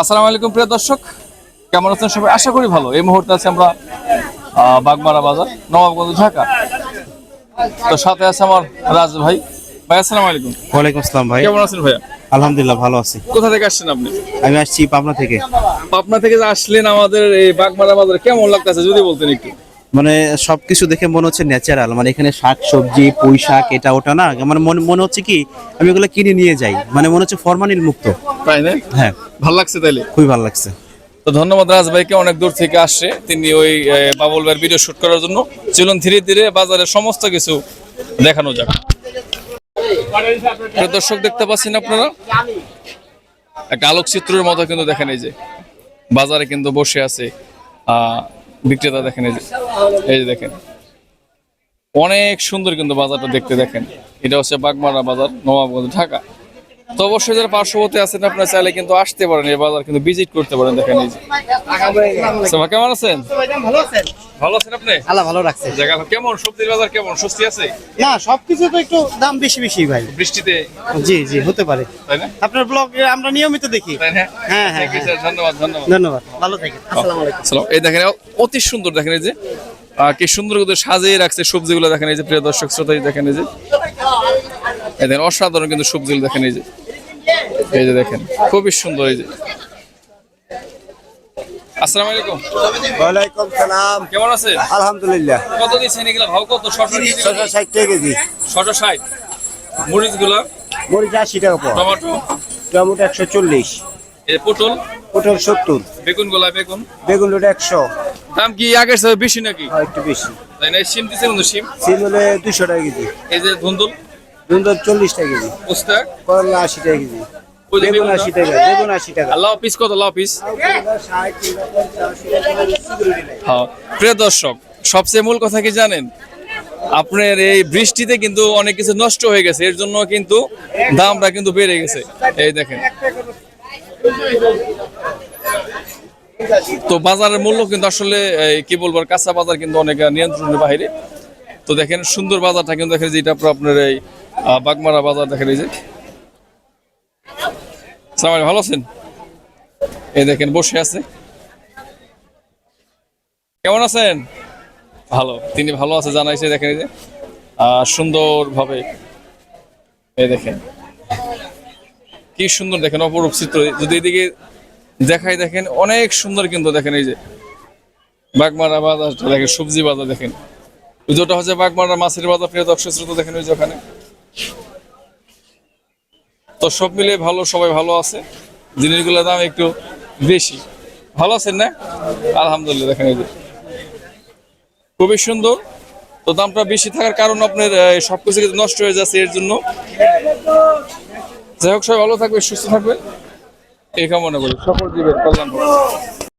আসসালামু আলাইকুম প্রিয় দর্শক। কেমন আছেন সবাই? আশা করি ভালো। এই মুহূর্তে আছে আমরা বাগমারা বাজার নবাবগঞ্জ ঢাকা। তো সাথে আছে আমার রাজ ভাই। ভাই আসসালামু আলাইকুম। ওয়ালাইকুম আসসালাম ভাই। কেমন আছেন ভাইয়া? আলহামদুলিল্লাহ ভালো আছি। কোথা থেকে আসছেন আপনি? আমি আসছি পাবনা থেকে। পাবনা থেকে যে আসলেন আমাদের এই বাগমারা বাজারে কেমন লাগতেছে যদি বলতেন একটু? মানে সবকিছু দেখে মনে হচ্ছে ন্যাচারাল মানে এখানে শাক সবজি পুঁই শাক এটা ওটা না। মানে মনে মনে হচ্ছে কি আমি এগুলো কিনে নিয়ে যাই। মানে মনে হচ্ছে ফরমালিন মুক্ত। তাই না? হ্যাঁ। ভালো লাগছে তাইলে? খুবই ভালো লাগছে। তো ধন্যবাদ রাজ ভাইকে অনেক দূর থেকে আসছে। তিনি ওই বাবুল ভাইয়ের ভিডিও শুট করার জন্য। চলুন ধীরে ধীরে বাজারের সমস্ত কিছু দেখানো যাক। দর্শক দেখতে পাচ্ছেন আপনারা? একটা আলোকচিত্রের মতো কিন্তু দেখেন এই যে। বাজারে কিন্তু বসে আছে আহ, বিক্রেতা দেখেন এই যে এই যে দেখেন। অনেক সুন্দর কিন্তু বাজারটা দেখতে দেখেন। এটা হচ্ছে বাগমারা বাজার নবাবগঞ্জ ঢাকা। তো অবশ্যই যারা পার্শ্ববর্তী আছেন আপনারা চাইলে কিন্তু আসতে পারেন এই বাজার কিন্তু ভিজিট করতে পারেন দেখেন এই যে। কেমন আছেন? ভালো আছেন আপনি? আল্লাহ ভালো রাখছে। জায়গা কেমন? সবজির বাজার কেমন? স্বস্তি আছে? না সবকিছু তো একটু দাম বেশি বেশি ভাই। বৃষ্টিতে? জি জি হতে পারে। তাই না? আপনার ব্লগ আমরা নিয়মিত দেখি। হ্যাঁ, হ্যাঁ, ধন্যবাদ ধন্যবাদ। ধন্যবাদ ভালো থাকেন। আসসালামু আলাইকুম। এই দেখেন অতি সুন্দর দেখেন এই যে। কি সুন্দর করে সাজিয়ে রাখছে সবজিগুলো দেখেন এই যে প্রিয় দর্শক শ্রোতা দেখেন এই যে। এই দেখেন অসাধারণ কিন্তু সবজিগুলো দেখেন এই যে। এই যে দেখেন খুবই সুন্দর এই যে। আসসালামু আলাইকুম। ওয়ালাইকুম সালাম। কেমন আছেন? আলহামদুলিল্লাহ। কত দিচ্ছেন এগুলো? ভাও কত? ছশো ছশো ষাট টাকা কেজি। ছশো ষাট। মরিচগুলা মরিচ আশি টাকা পর। টমেটো? টমেটো একশো চল্লিশ। এই পটল? পটল সত্তর। বেগুন গোলা বেগুন? একশো। দাম কি আগের চেয়ে বেশি নাকি? আর একটু বেশি। তাই না? সিম দিচ্ছে সিম। সিম হলে দুশো টাকা কেজি। এই যে ধুন্দুল চল্লিশ টাকা কেজি। পোস্তা? করলা আশি টাকা কেজি। বেগুন বেগুনটা? আশি টাকা বেগুন আশি টাকা। আর লাউ পিস কত? লাউ পিস? হ্যাঁ। প্রিয় দর্শক সবচেয়ে মূল কথা কি জানেন? আপনার এই বৃষ্টিতে কিন্তু অনেক কিছু নষ্ট হয়ে গেছে এর জন্য কিন্তু দামটা কিন্তু বেড়ে গেছে। এই দেখেন। তো বাজারের মূল্য কিন্তু আসলে কি বলব কাঁচা বাজার কিন্তু অনেক নিয়ন্ত্রণের বাইরে। তো দেখেন সুন্দর বাজারটা কিন্তু দেখেন যেটা আপনার এই বাগমারা বাজার দেখেন এই যে। সালাম ভালো আছেন? এই দেখেন, বসে আছে। কেমন আছেন? ভালো, তিনি ভালো আছে, জানাইছে, দেখেন এই যে। সুন্দর ভাবে এই দেখেন। কি সুন্দর দেখেন, অপরূপ চিত্র। যদি এদিকে দেখাই, দেখেন, অনেক সুন্দর কিন্তু, দেখেন এই যে। বাগমারা বাজারটা, দেখেন, সবজি বাজার, দেখেন। ওই যেটা হচ্ছে বাগমারা মাছের বাজার, প্রিয় দর্শক শ্রোতা, দেখেন ওই যে ওখানে। তো সব মিলে ভালো, সবাই ভালো আছে। জিনিসগুলোর দাম একটু বেশি। ভালো আছেন না? আলহামদুলিল্লাহ, দেখেন এই যে। খুবই সুন্দর। তো দামটা বেশি থাকার কারণ আপনার সবকিছু নষ্ট হয়ে যাচ্ছে এর জন্য। যাই হোক, সবাই ভালো থাকবে সুস্থ থাকবে এই কামনা করি। সকল জীবের কল্যাণ।